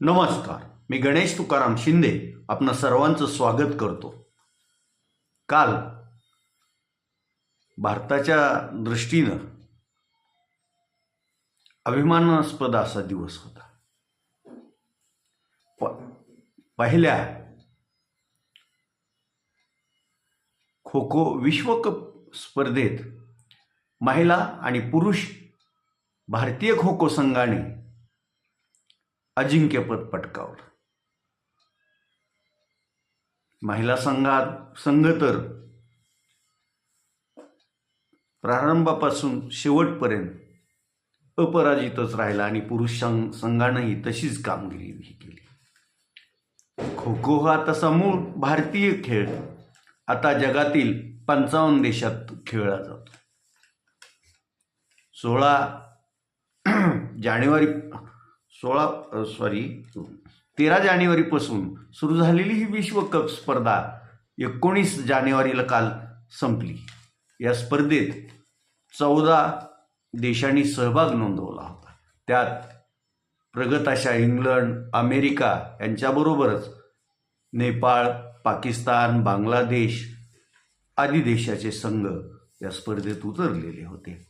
नमस्कार. मी गणेश तुकाराम शिंदे आपणा सर्वांचं स्वागत करतो. काल भारताच्या दृष्टीनं अभिमानास्पद असा दिवस होता. प पहिल्या खो खो विश्वकप स्पर्धेत महिला आणि पुरुष भारतीय खो खो संघाने अजिंक्यपद पटकावलं. महिला संघात संघ तर प्रारंभापासून शेवटपर्यंत अपराजितच राहिला आणि पुरुष संघानंही तशीच कामगिरी ही केली. खो खो हा तसा मूळ भारतीय खेळ. आता जगातील पंचावन्न देशात खेळला जातो. सोळा जानेवारी सोळा सॉरी तेरा जानेवारीपासून सुरू झालेली ही विश्वकप स्पर्धा एकोणीस जानेवारीला काल संपली. या स्पर्धेत चौदा देशांनी सहभाग नोंदवला होता. त्यात प्रगत अशा इंग्लंड अमेरिका यांच्याबरोबरच नेपाळ पाकिस्तान बांगलादेश आदी देशाचे संघ या स्पर्धेत उतरलेले होते.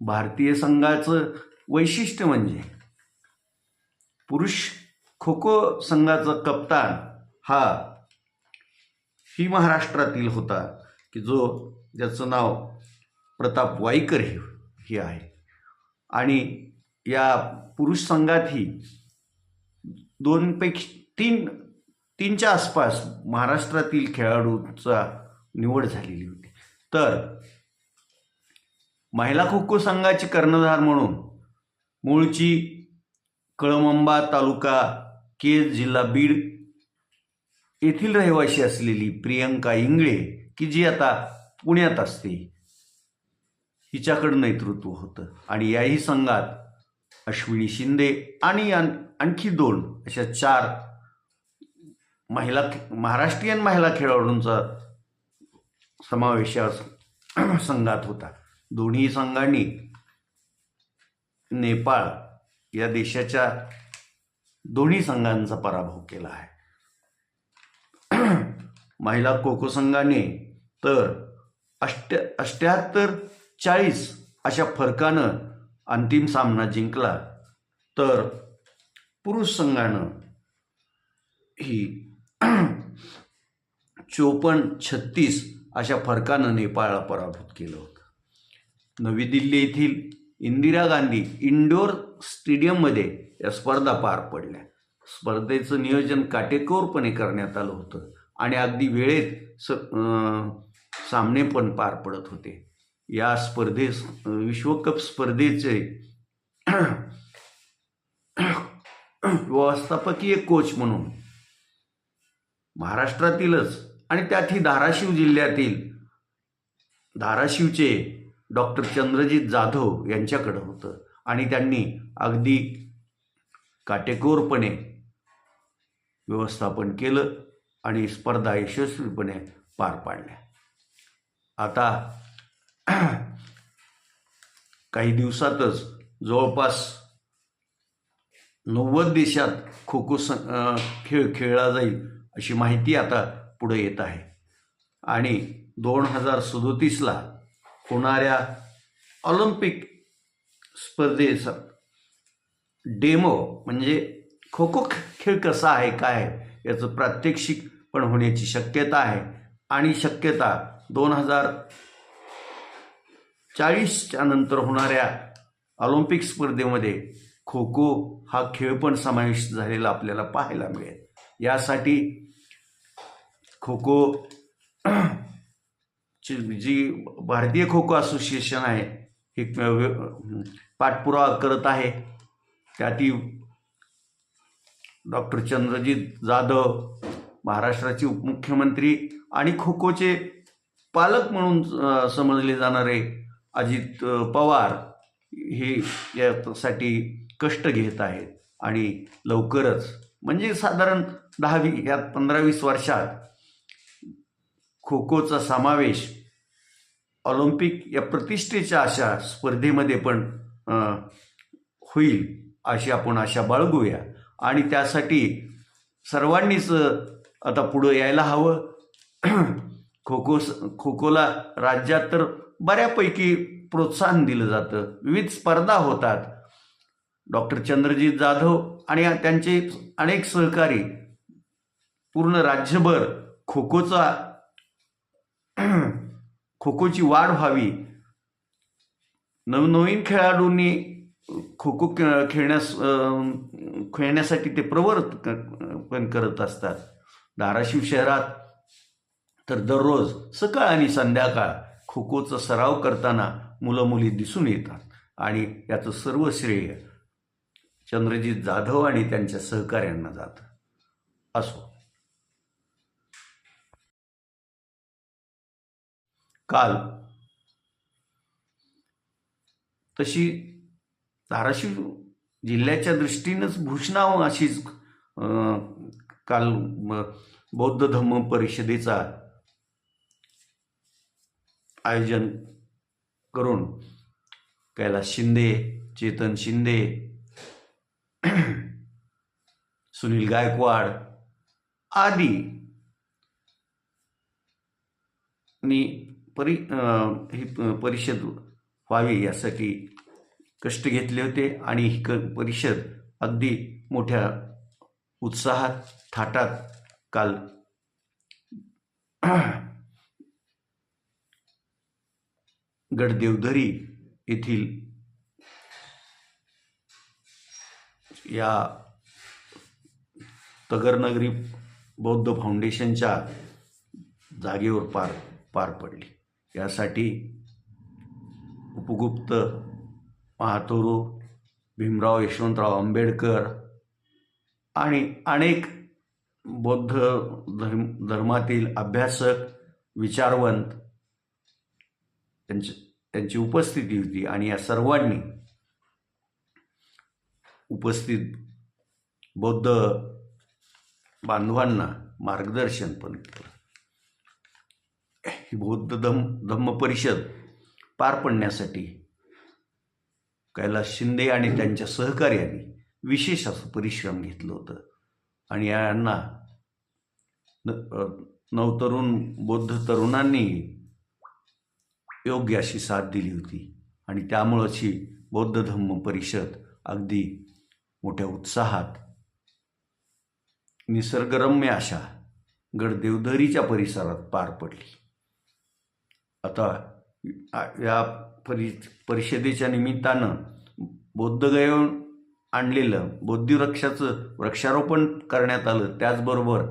भारतीय संघाचं वैशिष्ट्य म्हणजे पुरुष खो खो संघाचा कप्तान हा ही महाराष्ट्रातील होता की जो ज्याचं नाव प्रताप वाईकर हे हे आहे. आणि या पुरुष संघातही दोनपैकी तीन तीनच्या आसपास महाराष्ट्रातील खेळाडूचा निवड झालेली होती. तर महिला खो खो संघाचे कर्णधार म्हणून मूळची कळमंबा तालुका केज जिल्हा बीड येथील रहिवासी असलेली प्रियंका इंगळे की जी आता पुण्यात असते हिच्याकडं नेतृत्व होतं. आणि याही संघात अश्विनी शिंदे आणि आणखी दोन अशा चार महिला महाराष्ट्रीयन महिला खेळाडूंचा समावेश संघात होता. दोन्ही संघांनी नेपाळ या देशाच्या दोन्ही संघांचा पराभव केला आहे. महिला खो खो संघाने तर अष्ट अष्ट्याहत्तर चाळीस अशा फरकानं अंतिम सामना जिंकला. तर पुरुष संघानं ही चोपन्न छत्तीस अशा फरकानं नेपाळला पराभूत केलं होतं. नवी दिल्ली येथील इंदिरा गांधी इंडोर स्टेडियममध्ये या स्पर्धा पार पडल्या. स्पर्धेचं नियोजन काटेकोरपणे करण्यात आलं होतं आणि अगदी वेळेत स सामने पण पार पडत होते. या स्पर्धेस विश्वकप स्पर्धेचे व्यवस्थापकीय कोच म्हणून महाराष्ट्रातीलच आणि त्यातही धाराशिव जिल्ह्यातील धाराशिवचे डॉक्टर चंद्रजित जाधव यांच्याकडं होतं. आणि त्यांनी अगदी काटेकोरपणे व्यवस्थापन केलं आणि स्पर्धा यशस्वीपणे पार पाडल्या. आता काही दिवसातच जवळपास नव्वद देशात खो खो सं खेळ खेळला जाईल अशी माहिती आता पुढे येत आहे. आणि दोन हजार सदोतीसला होणाऱ्या ऑलिम्पिक स्पर्धेचा. डेमो म्हणजे खो खो खेळ कसा आहे काय आहे याचं प्रात्यक्षिक पण होण्याची शक्यता आहे. आणि शक्यता दोन हजार चाळीसच्या नंतर होणाऱ्या ऑलिम्पिक स्पर्धेमध्ये खो खो हा खेळ पण समाविष्ट झालेला आपल्याला पाहायला मिळेल. यासाठी खो खो जी भारतीय खो खो असोसिएशन आहे एक पाठपुरावा करत आहे. त्यातील डॉक्टर चंद्रजित जाधव महाराष्ट्राचे उपमुख्यमंत्री आणि खो खोचे पालक म्हणून समजले जाणारे अजित पवार हे यासाठी कष्ट घेत आहेत आणि लवकरच म्हणजे साधारण दहावी ह्या पंधरा वीस वर्षात खो खोचा समावेश ऑलिम्पिक या प्रतिष्ठेच्या अशा स्पर्धेमध्ये पण होईल अशी आपण आशा बाळगूया. आणि त्यासाठी सर्वांनीच आता पुढं यायला हवं. खो खो खो खोला राज्यात तर बऱ्यापैकी प्रोत्साहन दिलं जातं. विविध स्पर्धा होतात. डॉक्टर चंद्रजीत जाधव आणि त्यांचे अनेक सहकारी पूर्ण राज्यभर खो खोचा खो खोची वाढ व्हावी. नवनवीन खेळाडूंनी खो खो खे- खेळण्यास खेळण्यासाठी ते प्रवृत्त क- पण करत असतात. धाराशिव शहरात तर दररोज सकाळ आणि संध्याकाळ खो खोचा सराव करताना मुलं मुली दिसून येतात. आणि याचं सर्व श्रेय चंद्रजीत जाधव आणि त्यांच्या सहकाऱ्यांना जातं. असो. काल. तशी धाराशिव जिल्ह्याच्या दृष्टीनंच भूषणाव अशीच काल बौद्ध धम्म परिषदेचा आयोजन करून कैलास शिंदे चेतन शिंदे सुनील गायकवाड आदी नी परि ही परिषद व्हावी यासाठी कष्ट घेतले होते आणि ही क परिषद अगदी मोठ्या उत्साहात थाटात काल गडदेवधरी येथील या तगरनगरी बौद्ध फाउंडेशनच्या जागेवर पार पार पडली. यासाठी उपगुप्त महातोरू भीमराव यशवंतराव आंबेडकर आणि अनेक बौद्ध धर्म धर्मातील अभ्यासक विचारवंत त्यांची त्यांची उपस्थिती होती आणि या सर्वांनी उपस्थित बौद्ध बांधवांना मार्गदर्शन पण केलं. ही बौद्ध धम धम्म परिषद पार पडण्यासाठी कैलास शिंदे आणि त्यांच्या सहकार्याने विशेष असं परिश्रम घेतलं होतं. आणि यांना न- नवतरुण बौद्ध तरुणांनी योग्य अशी साथ दिली होती. आणि त्यामुळंच ही बौद्ध धम्म परिषद अगदी मोठ्या उत्साहात निसर्गरम्य अशा गडदेवधरीच्या परिसरात पार पडली. आता या परि परिषदेच्या निमित्तानं बोद्धगयेहून आणलेलं बौद्धिवृक्षाचं वृक्षारोपण करण्यात आलं. त्याचबरोबर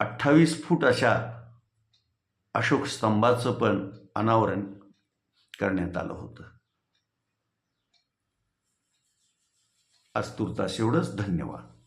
अठ्ठावीस फूट अशा अशोक स्तंभाचं पण अनावरण करण्यात आलं होतं. आज तुर्तास एवढंच. धन्यवाद.